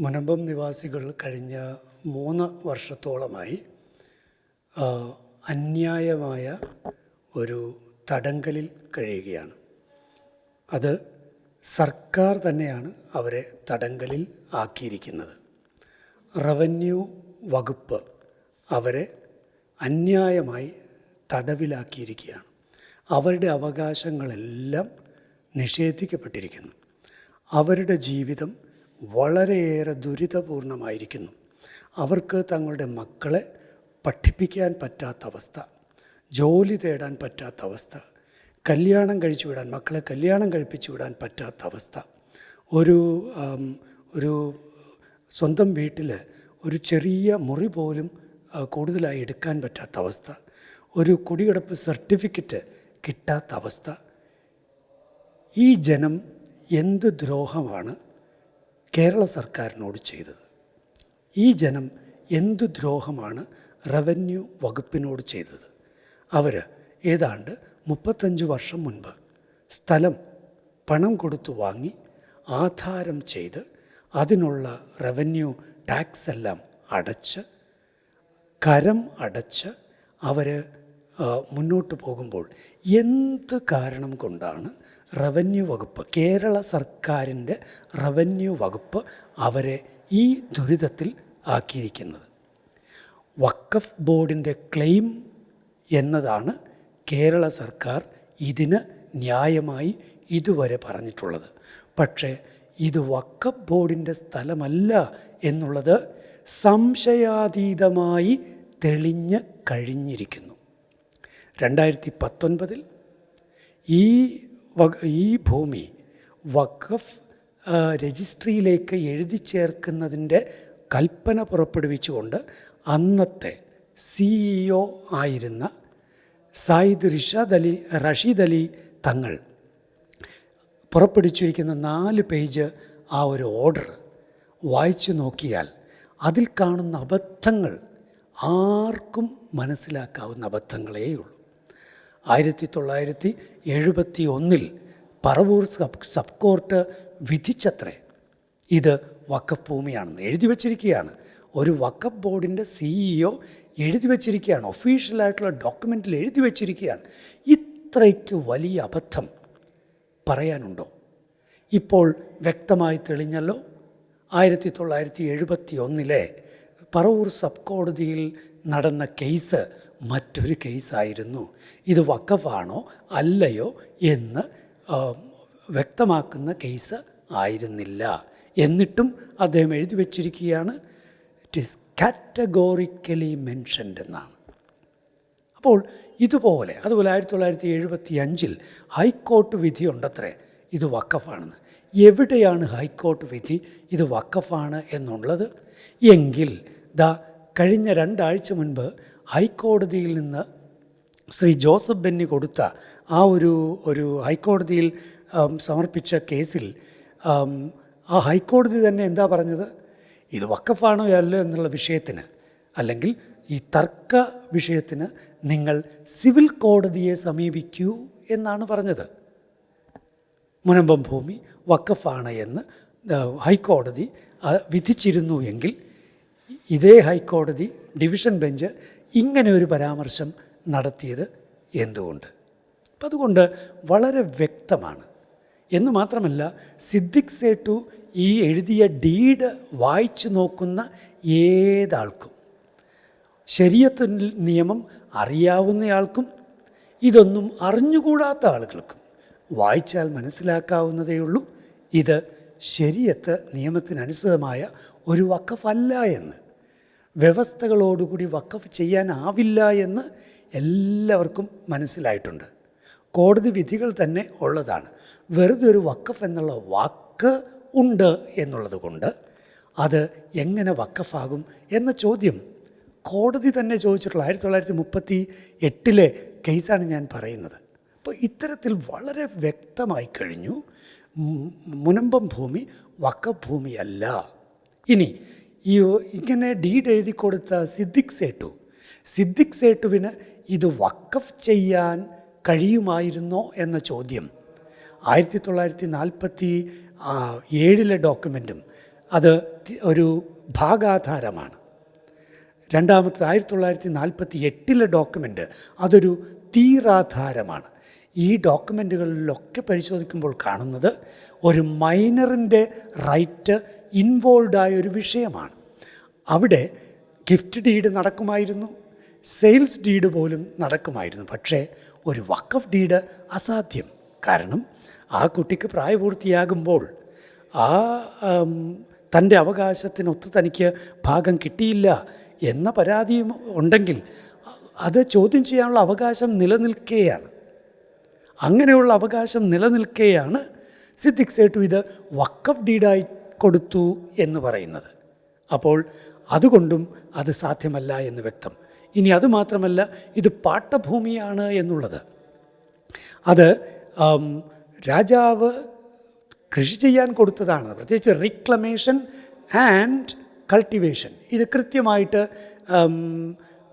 മുനമ്പം നിവാസികൾ കഴിഞ്ഞ മൂന്ന് വർഷത്തോളമായി അന്യായമായ ഒരു തടങ്കലിൽ കഴിയുകയാണ്. അത് സർക്കാർ തന്നെയാണ് അവരെ തടങ്കലിൽ ആക്കിയിരിക്കുന്നത്. റവന്യൂ വകുപ്പ് അവരെ അന്യായമായി തടവിലാക്കിയിരിക്കുകയാണ്. അവരുടെ അവകാശങ്ങളെല്ലാം നിഷേധിക്കപ്പെട്ടിരിക്കുന്നു. അവരുടെ ജീവിതം വളരെയേറെ ദുരിതപൂർണമായിരിക്കുന്നു. അവർക്ക് തങ്ങളുടെ മക്കളെ പഠിപ്പിക്കാൻ പറ്റാത്ത അവസ്ഥ ജോലി തേടാൻ പറ്റാത്ത അവസ്ഥ കല്യാണം കഴിച്ചു വിടാൻ മക്കളെ കല്യാണം കഴിപ്പിച്ചു വിടാൻ പറ്റാത്ത അവസ്ഥ. ഒരു ഒരു സ്വന്തം വീട്ടിൽ ഒരു ചെറിയ മുറി പോലും കൂടുതലായി എടുക്കാൻ പറ്റാത്ത അവസ്ഥ. ഒരു കുടികിടപ്പ് സർട്ടിഫിക്കറ്റ് കിട്ടാത്ത അവസ്ഥ. ഈ ജനം എന്ത് ദ്രോഹമാണ് കേരള സർക്കാരിനോട് ചെയ്തത്. ഈ ജനം എന്തു ദ്രോഹമാണ് റവന്യൂ വകുപ്പിനോട് ചെയ്തത്? അവർ ഏതാണ്ട് മുപ്പത്തഞ്ച് വർഷം മുൻപ് സ്ഥലം പണം കൊടുത്തു വാങ്ങി ആധാരം ചെയ്ത് അതിനുള്ള റവന്യൂ ടാക്സ് എല്ലാം അടച്ച് കരം അടച്ച് അവർ മുന്നോട്ട് പോകുമ്പോൾ എന്ത് കാരണം കൊണ്ടാണ് റവന്യൂ വകുപ്പ് കേരള സർക്കാരിന്റെ റവന്യൂ വകുപ്പ് അവരെ ഈ ദുരിതത്തിൽ ആക്കിയിരിക്കുന്നത്? വക്കഫ് ബോർഡിന്റെ ക്ലെയിം എന്നതാണ് കേരള സർക്കാർ ഇതിന് ന്യായമായി ഇതുവരെ പറഞ്ഞിട്ടുള്ളത്. പക്ഷേ ഇത് വക്കഫ് ബോർഡിന്റെ സ്ഥലമല്ല എന്നുള്ളത് സംശയാതീതമായി തെളിഞ്ഞ് കഴിഞ്ഞിരിക്കുന്നു. രണ്ടായിരത്തി പത്തൊൻപതിൽ ഈ ഈ ഭൂമി വഖഫ് രജിസ്ട്രിയിലേക്ക് എഴുതി ചേർക്കുന്നതിന്റെ കൽപ്പന പുറപ്പെടുവിച്ചുകൊണ്ട് അന്നത്തെ സിഇഒ ആയിരുന്ന സായിദ് റിഷാദ് അലി റഷീദ് അലി തങ്ങൾ പുറപ്പെടുവിച്ചിരിക്കുന്ന നാല് പേജ് ആ ഒരു ഓർഡർ വായിച്ചു നോക്കിയാൽ അതിൽ കാണുന്ന അബദ്ധങ്ങൾ ആർക്കും മനസ്സിലാക്കാവുന്ന അബദ്ധങ്ങളേയുള്ളൂ. ആയിരത്തി തൊള്ളായിരത്തി എഴുപത്തി ഒന്നിൽ പറവൂർ സബ് സബ് കോർട്ട് വിധിച്ചത്രേ. ഇത് വക്കഫ് ഭൂമിയാണെന്ന് എഴുതി വച്ചിരിക്കുകയാണ്. ഒരു വക്കഫ് ബോർഡിന്റെ സിഇഒ എഴുതി വച്ചിരിക്കുകയാണ്. ഒഫീഷ്യലായിട്ടുള്ള ഡോക്യുമെന്റിൽ എഴുതി വച്ചിരിക്കുകയാണ്. ഇത്രയ്ക്ക് വലിയ അബദ്ധം പറയാനുണ്ടോ? ഇപ്പോൾ വ്യക്തമായി തെളിഞ്ഞല്ലോ. ആയിരത്തി തൊള്ളായിരത്തി എഴുപത്തി ഒന്നിലെ പറവൂർ സബ് കോടതിയിൽ നടന്ന കേസ് മറ്റൊരു കേസായിരുന്നു. ഇത് വക്കഫാണോ അല്ലയോ എന്ന് വ്യക്തമാക്കുന്ന കേസ് ആയിരുന്നില്ല. എന്നിട്ടും അദ്ദേഹം എഴുതി വച്ചിരിക്കുകയാണ് ഇറ്റ് ഈസ് കാറ്റഗോറിക്കലി മെൻഷൻഡ് എന്നാണ്. അപ്പോൾ ഇതുപോലെ അതുപോലെ ആയിരത്തി തൊള്ളായിരത്തി എഴുപത്തി അഞ്ചിൽ ഹൈക്കോർട്ട് വിധി ഉണ്ടത്രേ ഇത് വക്കഫാണെന്ന് എവിടെയാണ് ഹൈക്കോർട്ട് വിധി? ഇത് വക്കഫാണ് എന്നുള്ളത്. എങ്കിൽ ദാ കഴിഞ്ഞ രണ്ടാഴ്ച മുൻപ് ഹൈക്കോടതിയിൽ നിന്ന് ശ്രീ ജോസഫ് ബെന്നി കൊടുത്ത ആ ഒരു ഒരു ഹൈക്കോടതിയിൽ സമർപ്പിച്ച കേസിൽ ആ ഹൈക്കോടതി തന്നെ എന്താ പറഞ്ഞത്? ഇത് വക്കഫാണോ അല്ലോ എന്നുള്ള വിഷയത്തിന്. അല്ലെങ്കിൽ ഈ തർക്ക വിഷയത്തിന് നിങ്ങൾ സിവിൽ കോടതിയെ സമീപിക്കൂ എന്നാണ് പറഞ്ഞത്. മുനമ്പം ഭൂമി വക്കഫാണ് എന്ന് ഹൈക്കോടതി വിധിച്ചിരുന്നു എങ്കിൽ ഇതേ ഹൈക്കോടതി ഡിവിഷൻ ബെഞ്ച് ഇങ്ങനെ ഒരു പരാമർശം നടത്തിയത് എന്തുകൊണ്ട്? അപ്പം അതുകൊണ്ട് വളരെ വ്യക്തമാണ്. എന്ന് മാത്രമല്ല സിദ്ദിഖ് സേട്ടു ഈ എഴുതിയ ഡീഡ് വായിച്ചു നോക്കുന്ന ഏതാൾക്കും ശരീരത്ത് നിയമം അറിയാവുന്നയാൾക്കും ഇതൊന്നും അറിഞ്ഞുകൂടാത്ത ആളുകൾക്കും വായിച്ചാൽ മനസ്സിലാക്കാവുന്നതേയുള്ളൂ. ഇത് ശരീരത്ത് നിയമത്തിനനുസൃതമായ ഒരു വക്കഫല്ല എന്ന് വ്യവസ്ഥകളോടുകൂടി വക്കഫ് ചെയ്യാനാവില്ല എന്ന് എല്ലാവർക്കും മനസ്സിലായിട്ടുണ്ട്. കോടതി വിധികൾ തന്നെ ഉള്ളതാണ്. വെറുതെ ഒരു വക്കഫ് എന്നുള്ള വാക്ക് ഉണ്ട് എന്നുള്ളത് കൊണ്ട് അത് എങ്ങനെ വക്കഫാകും എന്ന ചോദ്യം കോടതി തന്നെ ചോദിച്ചിട്ടുള്ള ആയിരത്തി തൊള്ളായിരത്തി മുപ്പത്തി എട്ടിലെ കേസാണ് ഞാൻ പറയുന്നത്. അപ്പോൾ ഇത്തരത്തിൽ വളരെ വ്യക്തമായി കഴിഞ്ഞു. മുനമ്പം ഭൂമി വക്കഭൂമിയല്ല ഇനി ഈ ഇങ്ങനെ ഡീഡ് എഴുതി കൊടുത്ത സിദ്ദിഖ് സേട്ടു. സിദ്ദിഖ് സേട്ടുവിന് ഇത് വക്കഫ് ചെയ്യാൻ കഴിയുമായിരുന്നോ എന്ന ചോദ്യം. ആയിരത്തി തൊള്ളായിരത്തി നാൽപ്പത്തി ഏഴിലെ ഡോക്യുമെന്റും അത് ഒരു ഭാഗാധാരമാണ്. രണ്ടാമത്തെ ആയിരത്തി തൊള്ളായിരത്തി നാൽപ്പത്തി എട്ടിലെ ഡോക്യുമെന്റ് അതൊരു തീരാധാരമാണ് ഈ ഡോക്യുമെന്റുകളിലൊക്കെ പരിശോധിക്കുമ്പോൾ കാണുന്നത് ഒരു മൈനറിന്റെ റൈറ്റ് ഇൻവോൾവ് ആയ ഒരു വിഷയമാണ്. അവിടെ ഗിഫ്റ്റ് ഡീഡ് നടക്കുമായിരുന്നു സെയിൽസ് ഡീഡ് പോലും നടക്കുമായിരുന്നു. പക്ഷേ ഒരു വക്കഫ് ഡീഡ് അസാധ്യം. കാരണം ആ കുട്ടിക്ക് പ്രായപൂർത്തിയാകുമ്പോൾ ആ തന്റെ അവകാശത്തിനൊത്ത് തനിക്ക് ഭാഗം കിട്ടിയില്ല എന്ന പരാതിയും ഉണ്ടെങ്കിൽ അത് ചോദ്യം ചെയ്യാനുള്ള അവകാശം നിലനിൽക്കുകയാണ് അങ്ങനെയുള്ള അവകാശം നിലനിൽക്കുകയാണ് സിദ്ദിഖ് സേട്ടു ഇത് വക്കഫ് ഡീഡായി കൊടുത്തു എന്ന് പറയുന്നത്. അപ്പോൾ അതുകൊണ്ടും അത് സാധ്യമല്ല എന്ന് വ്യക്തം. ഇനി അതുമാത്രമല്ല ഇത് പാട്ടഭൂമിയാണ് എന്നുള്ളത്. അത് രാജാവ് കൃഷി ചെയ്യാൻ കൊടുത്തതാണ്. പ്രത്യേകിച്ച് റിക്ലമേഷൻ ആൻഡ് കൾട്ടിവേഷൻ ഇത് കൃത്യമായിട്ട്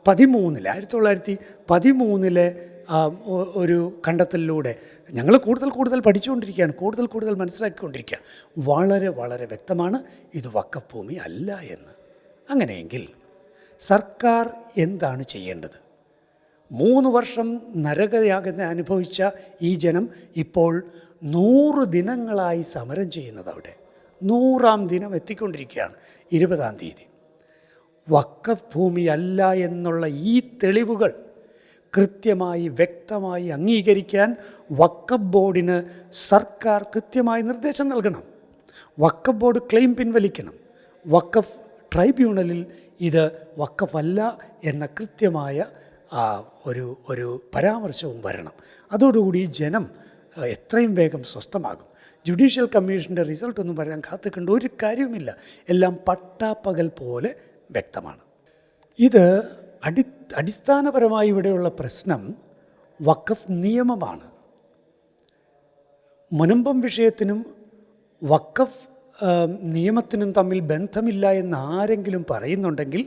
പതിമൂന്നിൽ ആയിരത്തി തൊള്ളായിരത്തി പതിമൂന്നിലെ ഒരു കണ്ടെത്തലിലൂടെ ഞങ്ങൾ കൂടുതൽ കൂടുതൽ പഠിച്ചുകൊണ്ടിരിക്കുകയാണ് കൂടുതൽ കൂടുതൽ മനസ്സിലാക്കിക്കൊണ്ടിരിക്കുക വളരെ വളരെ വ്യക്തമാണ് ഇത് വക്കഭൂമി അല്ല എന്ന്. അങ്ങനെയെങ്കിൽ സർക്കാർ എന്താണ് ചെയ്യേണ്ടത്? മൂന്ന് വർഷം നരകയാകുന്ന അനുഭവിച്ച ഈ ജനം ഇപ്പോൾ നൂറ് ദിനങ്ങളായി സമരം ചെയ്യുന്നത് അവിടെ. നൂറാം ദിനം എത്തിക്കൊണ്ടിരിക്കുകയാണ് ഇരുപതാം തീയതി. വക്കഫ് ഭൂമിയല്ല എന്നുള്ള ഈ തെളിവുകൾ കൃത്യമായി വ്യക്തമായി അംഗീകരിക്കാൻ വക്കഫ് ബോർഡിന് സർക്കാർ കൃത്യമായി നിർദ്ദേശം നൽകണം. വക്കഫ് ബോർഡ് ക്ലെയിം പിൻവലിക്കണം. വക്കഫ് ട്രൈബ്യൂണലിൽ ഇത് വക്കഫല്ല എന്ന കൃത്യമായ ഒരു ഒരു പരാമർശവും വരണം. അതോടുകൂടി ജനം എത്രയും വേഗം സ്വസ്ഥമാകും. ജുഡീഷ്യൽ കമ്മീഷന്റെ റിസൾട്ട് ഒന്നും വരാൻ കാത്തുക്കേണ്ട ഒരു കാര്യവുമില്ല. എല്ലാം പട്ടാപ്പകൽ പോലെ വ്യക്തമാണ്. ഇത് അടി അടിസ്ഥാനപരമായി ഇവിടെയുള്ള പ്രശ്നം വഖഫ് നിയമമാണ്. മുനമ്പം വിഷയത്തിനും വഖഫ് നിയമത്തിനും തമ്മിൽ ബന്ധമില്ല എന്ന് ആരെങ്കിലും പറയുന്നുണ്ടെങ്കിൽ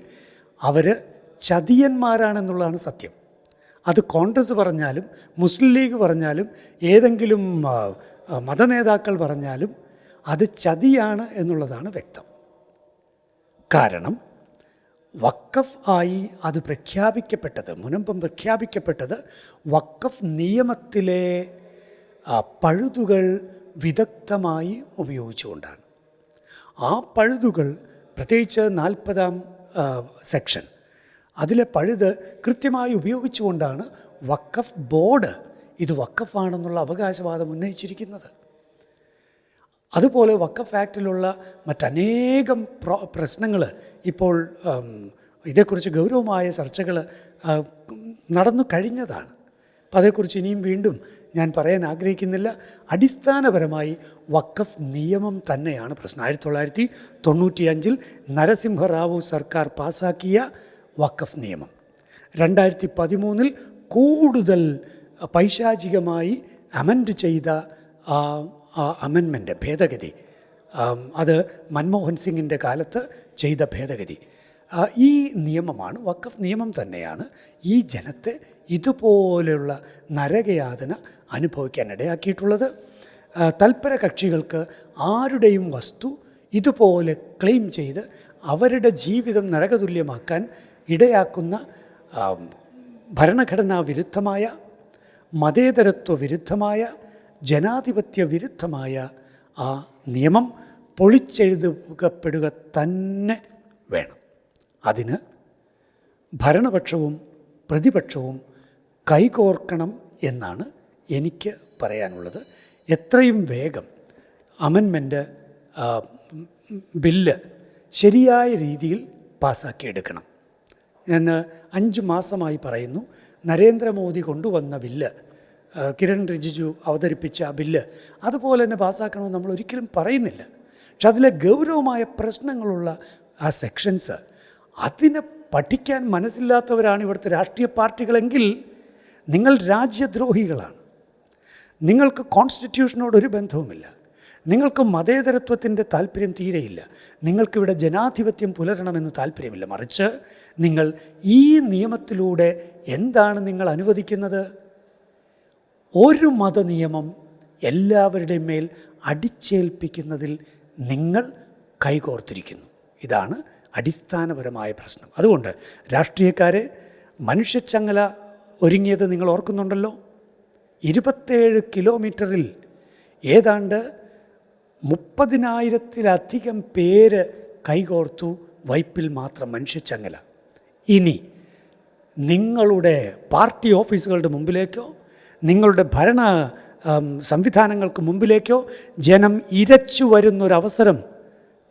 അവർ ചതിയന്മാരാണെന്നുള്ളതാണ് സത്യം. അത് കോൺഗ്രസ് പറഞ്ഞാലും മുസ്ലിം ലീഗ് പറഞ്ഞാലും ഏതെങ്കിലും മതനേതാക്കൾ പറഞ്ഞാലും അത് ചതിയാണ് എന്നുള്ളതാണ് വ്യക്തം. കാരണം വക്കഫ് ആയി അത് പ്രഖ്യാപിക്കപ്പെട്ടത് മുനമ്പം പ്രഖ്യാപിക്കപ്പെട്ടത് വക്കഫ് നിയമത്തിലെ പഴുതുകൾ വിദഗ്ധമായി ഉപയോഗിച്ചുകൊണ്ടാണ്. ആ പഴുതുകൾ പ്രത്യേകിച്ച് നാൽപ്പതാം സെക്ഷൻ അതിലെ പഴുത് കൃത്യമായി ഉപയോഗിച്ചുകൊണ്ടാണ് വക്കഫ് ബോർഡ് ഇത് വക്കഫാണെന്നുള്ള അവകാശവാദം ഉന്നയിച്ചിരിക്കുന്നത്. അതുപോലെ വക്കഫ് ആക്ടിലുള്ള മറ്റനേകം പ്രോ പ്രശ്നങ്ങൾ ഇപ്പോൾ ഇതേക്കുറിച്ച് ഗൗരവമായ ചർച്ചകൾ നടന്നു കഴിഞ്ഞതാണ്. അപ്പം അതേക്കുറിച്ച് ഇനിയും വീണ്ടും ഞാൻ പറയാൻ ആഗ്രഹിക്കുന്നില്ല. അടിസ്ഥാനപരമായി വക്കഫ് നിയമം തന്നെയാണ് പ്രശ്നം. ആയിരത്തി തൊള്ളായിരത്തി തൊണ്ണൂറ്റിയഞ്ചിൽ നരസിംഹറാവു സർക്കാർ പാസാക്കിയ വക്കഫ് നിയമം. രണ്ടായിരത്തി പതിമൂന്നിൽ കൂടുതൽ പൈശാചികമായി അമെൻഡ് ചെയ്ത ആ ആ അമെൻമെന്റ് ഭേദഗതി അത് മൻമോഹൻ സിംഗിന്റെ കാലത്ത് ചെയ്ത ഭേദഗതി. ഈ നിയമമാണ് വക്കഫ് നിയമം തന്നെയാണ് ഈ ജനത്തെ ഇതുപോലെയുള്ള നരകയാതന ആ, തൽപര കക്ഷികൾക്ക് ആരുടെയും വസ്തു ഇതുപോലെ ക്ലെയിം ചെയ്ത് അവരുടെ ജീവിതം നരകതുല്യമാക്കാൻ ഇടയാക്കുന്ന ഭരണഘടനാ വിരുദ്ധമായ മതേതരത്വ വിരുദ്ധമായ ജനാധിപത്യ വിരുദ്ധമായ ആ നിയമം പൊളിച്ചെഴുതുകപ്പെടുക തന്നെ വേണം. അതിന് ഭരണപക്ഷവും പ്രതിപക്ഷവും കൈകോർക്കണം എന്നാണ് എനിക്ക് പറയാനുള്ളത്. എത്രയും വേഗം അമൻമെന്റ് ബില്ല് ശരിയായ രീതിയിൽ പാസ്സാക്കിയെടുക്കണം. ഞാൻ അഞ്ച് മാസമായി പറയുന്നു. നരേന്ദ്രമോദി കൊണ്ടുവന്ന ബില്ല് കിരൺ റിജിജു അവതരിപ്പിച്ച ആ ബില്ല് അതുപോലെ തന്നെ പാസ്സാക്കണമെന്ന് നമ്മൾ ഒരിക്കലും പറയുന്നില്ല. പക്ഷെ അതിലെ ഗൗരവമായ പ്രശ്നങ്ങളുള്ള ആ സെക്ഷൻസ് അതിനെ പഠിക്കാൻ മനസ്സില്ലാത്തവരാണ് ഇവിടുത്തെ രാഷ്ട്രീയ പാർട്ടികളെങ്കിൽ നിങ്ങൾ രാജ്യദ്രോഹികളാണ്. നിങ്ങൾക്ക് കോൺസ്റ്റിറ്റ്യൂഷനോട് ഒരു ബന്ധവുമില്ല. നിങ്ങൾക്ക് മതേതരത്വത്തിന്റെ താല്പര്യം തീരെയില്ല. നിങ്ങൾക്കിവിടെ ജനാധിപത്യം പുലരണമെന്ന് താല്പര്യമില്ല. മറിച്ച് നിങ്ങൾ ഈ നിയമത്തിലൂടെ എന്താണ് നിങ്ങൾ അനുവദിക്കുന്നത്? ഒരു മതനിയമം എല്ലാവരുടെയും മേൽ അടിച്ചേൽപ്പിക്കുന്നതിൽ നിങ്ങൾ കൈകോർത്തിരിക്കുന്നു. ഇതാണ് അടിസ്ഥാനപരമായ പ്രശ്നം. അതുകൊണ്ട് രാഷ്ട്രീയക്കാരെ മനുഷ്യച്ചങ്ങല ഒരുങ്ങിയത് നിങ്ങൾ ഓർക്കുന്നുണ്ടല്ലോ? ഇരുപത്തേഴ് കിലോമീറ്ററിൽ ഏതാണ്ട് മുപ്പതിനായിരത്തിലധികം പേര് കൈകോർത്തു വൈപ്പിൽ മാത്രം മനുഷ്യച്ചങ്ങല ഇനി നിങ്ങളുടെ പാർട്ടി ഓഫീസുകളുടെ മുമ്പിലേക്കോ നിങ്ങളുടെ ഭരണ സംവിധാനങ്ങൾക്ക് മുമ്പിലേക്കോ ജനം ഇരച്ചു വരുന്നൊരവസരം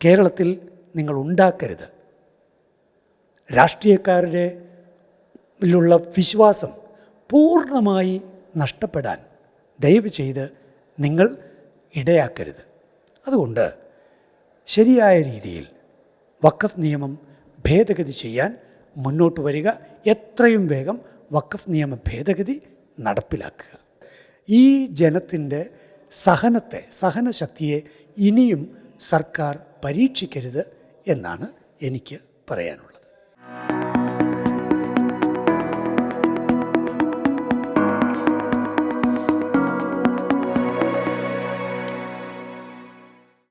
കേരളത്തിൽ നിങ്ങൾ ഉണ്ടാക്കരുത്. രാഷ്ട്രീയക്കാരുടെ ലുള്ള വിശ്വാസം പൂർണമായി നഷ്ടപ്പെടാൻ ദയവ് ചെയ്ത് നിങ്ങൾ ഇടയാക്കരുത്. അതുകൊണ്ട് ശരിയായ രീതിയിൽ വക്കഫ് നിയമം ഭേദഗതി ചെയ്യാൻ മുന്നോട്ട് വരിക. എത്രയും വേഗം വക്കഫ് നിയമ ഭേദഗതി നടപ്പിലാക്കുക. ഈ ജനത്തിന്റെ സഹനത്തെ സഹനശക്തിയെ ഇനിയും സർക്കാർ പരീക്ഷിക്കരുത് എന്നാണ് എനിക്ക് പറയാനുള്ളത്.